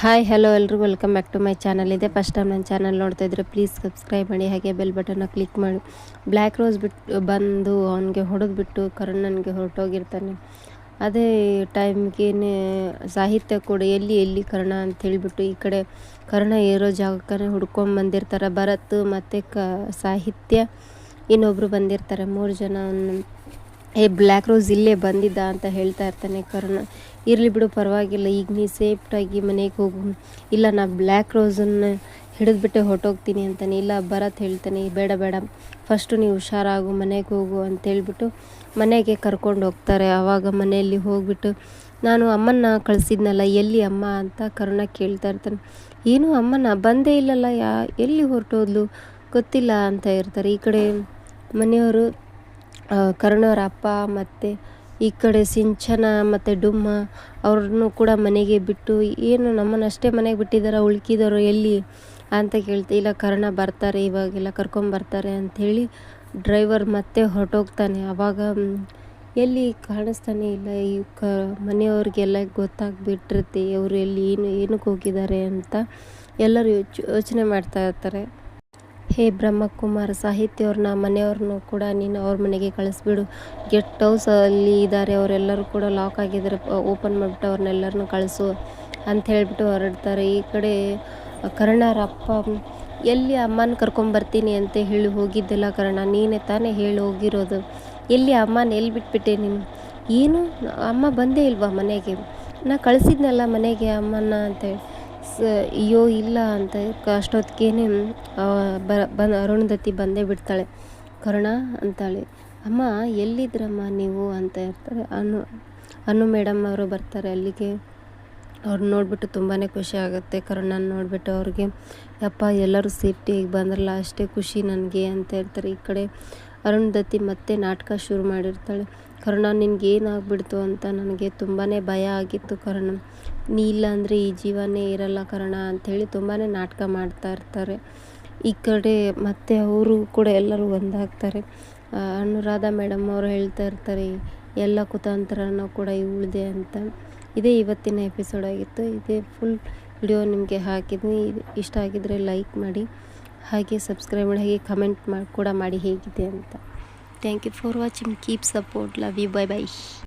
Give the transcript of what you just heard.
Hi hello ಎಲ್ರಿಗೂ welcome back to my channel ಇದೆ first time ನನ್ನ ಚಾನಲ್ ನೋಡ್ತಾ ಇದ್ರೆ ಪ್ಲೀಸ್ ಸಬ್ಸ್ಕ್ರೈಬ್ ಮಾಡಿ, ಹಾಗೆ ಬೆಲ್ ಬಟನ್ನ ಕ್ಲಿಕ್ ಮಾಡಿ. ಬ್ಲ್ಯಾಕ್ ರೋಸ್ ಬಿಟ್ಟು ಬಂದು ಅವನಿಗೆ ಹೊಡೆದ್ಬಿಟ್ಟು ಕರ್ಣನ್ಗೆ ಹೊರಟೋಗಿರ್ತಾನೆ. ಅದೇ ಟೈಮ್ಗೇನೆ ಸಾಹಿತ್ಯ ಕೂಡ ಎಲ್ಲಿ ಎಲ್ಲಿ ಕರ್ಣ ಅಂತ ಹೇಳಿಬಿಟ್ಟು ಈ ಕಡೆ ಕರ್ಣ ಏರೋ ಜಾಗಕ್ಕೇ ಹುಡ್ಕೊಂಡು ಬಂದಿರ್ತಾರೆ. ಭರತ್ ಮತ್ತು ಕ, ಸಾಹಿತ್ಯ ಇನ್ನೊಬ್ಬರು ಬಂದಿರ್ತಾರೆ. ಮೂರು ಜನ ಏ ಬ್ಲ್ಯಾಕ್ ರೋಸ್ ಇಲ್ಲೇ ಬಂದಿದ್ದ ಅಂತ ಹೇಳ್ತಾ ಇರ್ತಾನೆ ಕರುಣ. ಇರಲಿ ಬಿಡು, ಪರವಾಗಿಲ್ಲ. ಈಗ ನೀ ಸೇಫ್ಟಾಗಿ ಮನೆಗೆ ಹೋಗು. ಇಲ್ಲ, ನಾ ಬ್ಲ್ಯಾಕ್ ರೋಸನ್ನು ಹಿಡಿದ್ಬಿಟ್ಟೆ ಹೊರಟೋಗ್ತೀನಿ ಅಂತಾನೆ. ಇಲ್ಲ, ಬರತ್ ಹೇಳ್ತಾನೆ. ಬೇಡ ಬೇಡ. ಫಸ್ಟು ನೀವು ಹುಷಾರಾಗು, ಮನೆಗೆ ಹೋಗು ಅಂತೇಳ್ಬಿಟ್ಟು ಮನೆಗೆ ಕರ್ಕೊಂಡು ಹೋಗ್ತಾರೆ. ಆವಾಗ ಮನೆಯಲ್ಲಿ ಹೋಗ್ಬಿಟ್ಟು ನಾನು ಅಮ್ಮನ್ನ ಕಳಿಸಿದ್ನಲ್ಲ, ಎಲ್ಲಿ ಅಮ್ಮ ಅಂತ ಕರುಣ ಕೇಳ್ತಾ ಇರ್ತಾನೆ. ಏನು ಅಮ್ಮನ? ಬಂದೇ ಇಲ್ಲಲ್ಲ ಯಾ, ಎಲ್ಲಿ ಹೊರಟೋದ್ಲು? ಗೊತ್ತಿಲ್ಲ ಅಂತ ಇರ್ತಾರೆ. ಈ ಕಡೆ ಮನೆಯವರು ಕರುಣವ್ರ ಅಪ್ಪ ಮತ್ತು ಈ ಕಡೆ ಸಿಂಚನ ಮತ್ತು ಡುಮ್ಮ ಅವ್ರನ್ನು ಕೂಡ ಮನೆಗೆ ಬಿಟ್ಟು ಏನು ನಮ್ಮನ್ನು ಅಷ್ಟೇ ಮನೆಗೆ ಬಿಟ್ಟಿದ್ದಾರೆ ಉಳ್ಕಿದವರು ಎಲ್ಲಿ ಅಂತ ಕೇಳ್ತಾ, ಇಲ್ಲ ಕರ್ಣ ಬರ್ತಾರೆ, ಇವಾಗೆಲ್ಲ ಕರ್ಕೊಂಬರ್ತಾರೆ ಅಂಥೇಳಿ ಡ್ರೈವರ್ ಮತ್ತೆ ಹೊರಟೋಗ್ತಾನೆ. ಆವಾಗ ಎಲ್ಲಿ ಕಾಣಿಸ್ತಾನೆ ಇಲ್ಲ, ಈ ಕ, ಮನೆಯವ್ರಿಗೆಲ್ಲ ಗೊತ್ತಾಗ್ಬಿಟ್ಟಿರುತ್ತೆ, ಅವರು ಎಲ್ಲಿ ಏನು, ಏನಕ್ಕೆ ಹೋಗಿದ್ದಾರೆ ಅಂತ ಎಲ್ಲರೂ ಯೋಚನೆ ಮಾಡ್ತಾ ಇರ್ತಾರೆ. ಹೇ ಬ್ರಹ್ಮಕುಮಾರ್ ಸಾಹಿತ್ಯ ಅವ್ರನ್ನ ಮನೆಯವ್ರನ್ನೂ ಕೂಡ ನೀನು ಅವ್ರ ಮನೆಗೆ ಕಳಿಸ್ಬಿಡು. ಗೆಸ್ಟ್ ಅಲ್ಲಿ ಇದ್ದಾರೆ ಅವರೆಲ್ಲರೂ ಕೂಡ ಲಾಕ್ ಆಗಿದ್ದಾರೆ ಓಪನ್ ಮಾಡಿಬಿಟ್ಟು ಅವ್ರನ್ನೆಲ್ಲರನ್ನೂ ಕಳಿಸು ಅಂತ ಹೇಳಿಬಿಟ್ಟು ಹೊರಡ್ತಾರೆ. ಈ ಕಡೆ ಕರ್ಣರ ಅಪ್ಪ ಎಲ್ಲಿ ಅಮ್ಮನ ಕರ್ಕೊಂಬರ್ತೀನಿ ಅಂತ ಹೇಳಿ ಹೋಗಿದ್ದೆಲ್ಲ ಕರ್ಣ, ನೀನೇ ತಾನೇ ಹೇಳಿ ಹೋಗಿರೋದು. ಎಲ್ಲಿ ಅಮ್ಮನ ಎಲ್ಲಿ ಬಿಟ್ಬಿಟ್ಟೆ ನೀನು? ಏನು? ಅಮ್ಮ ಬಂದೇ ಇಲ್ವಾ ಮನೆಗೆ? ನಾ ಕಳಿಸಿದ್ನಲ್ಲ ಮನೆಗೆ ಅಮ್ಮನ ಅಂತೇಳಿ ಸ, ಅಯ್ಯೋ, ಇಲ್ಲ ಅಂತ ಅಷ್ಟೊತ್ತಿಗೇನೆ ಬ ಬಂದು ಅರುಂಧತಿ ಬಂದೇ ಬಿಡ್ತಾಳೆ. ಕರುಣ ಅಂತಾಳೆ. ಅಮ್ಮ, ಎಲ್ಲಿದ್ರಮ್ಮ ನೀವು ಅಂತ ಇರ್ತಾರೆ ಅನು ಅನು ಮೇಡಮ್ ಅವರು ಬರ್ತಾರೆ ಅಲ್ಲಿಗೆ. ಅವ್ರು ನೋಡಿಬಿಟ್ಟು ತುಂಬಾ ಖುಷಿ ಆಗುತ್ತೆ ಕರುಣನ ನೋಡಿಬಿಟ್ಟು ಅವ್ರಿಗೆ. ಯಪ್ಪ, ಎಲ್ಲರೂ ಸೇಫ್ಟಿಯಾಗಿ ಬಂದ್ರಲ್ಲ, ಅಷ್ಟೇ ಖುಷಿ ನನಗೆ ಅಂತ ಹೇಳ್ತಾರೆ. ಈ ಕಡೆ ಅರುಂಧತಿ ಮತ್ತೆ ನಾಟಕ ಶುರು ಮಾಡಿರ್ತಾಳೆ. ಕರ್ಣ ನಿನಗೇನಾಗ್ಬಿಡ್ತು ಅಂತ ನನಗೆ ತುಂಬಾ ಭಯ ಆಗಿತ್ತು ಕರ್ಣ. ನೀ ಇಲ್ಲ ಅಂದರೆ ಈ ಜೀವನೇ ಇರಲ್ಲ ಕರ್ಣ ಅಂಥೇಳಿ ತುಂಬಾ ನಾಟಕ ಮಾಡ್ತಾ ಇರ್ತಾರೆ. ಈ ಕಡೆ ಮತ್ತೆ ಅವರು ಕೂಡ ಎಲ್ಲರೂ ಒಂದಾಗ್ತಾರೆ. ಅನುರಾಧ ಮೇಡಮ್ ಅವರು ಹೇಳ್ತಾ ಇರ್ತಾರೆ, ಎಲ್ಲ ಕುತಂತ್ರನೂ ಕೂಡ ಉಳಿದೆ ಅಂತ. ಇದೇ ಇವತ್ತಿನ ಎಪಿಸೋಡ್ ಆಗಿತ್ತು. ಇದೇ ಫುಲ್ ವಿಡಿಯೋ ನಿಮಗೆ ಹಾಕಿದ್ನಿ. ಇಷ್ಟ ಆಗಿದ್ದರೆ ಲೈಕ್ ಮಾಡಿ. ಹಾಗೆ ಸಬ್ಸ್ಕ್ರೈಬ್ ಮಾಡಿ ಹಾಗೆ ಕಮೆಂಟ್ ಮಾಡಿ ಕೂಡ ಮಾಡಿ ಹೇಗಿದೆ ಅಂತ. Thank you for watching keep support love you bye bye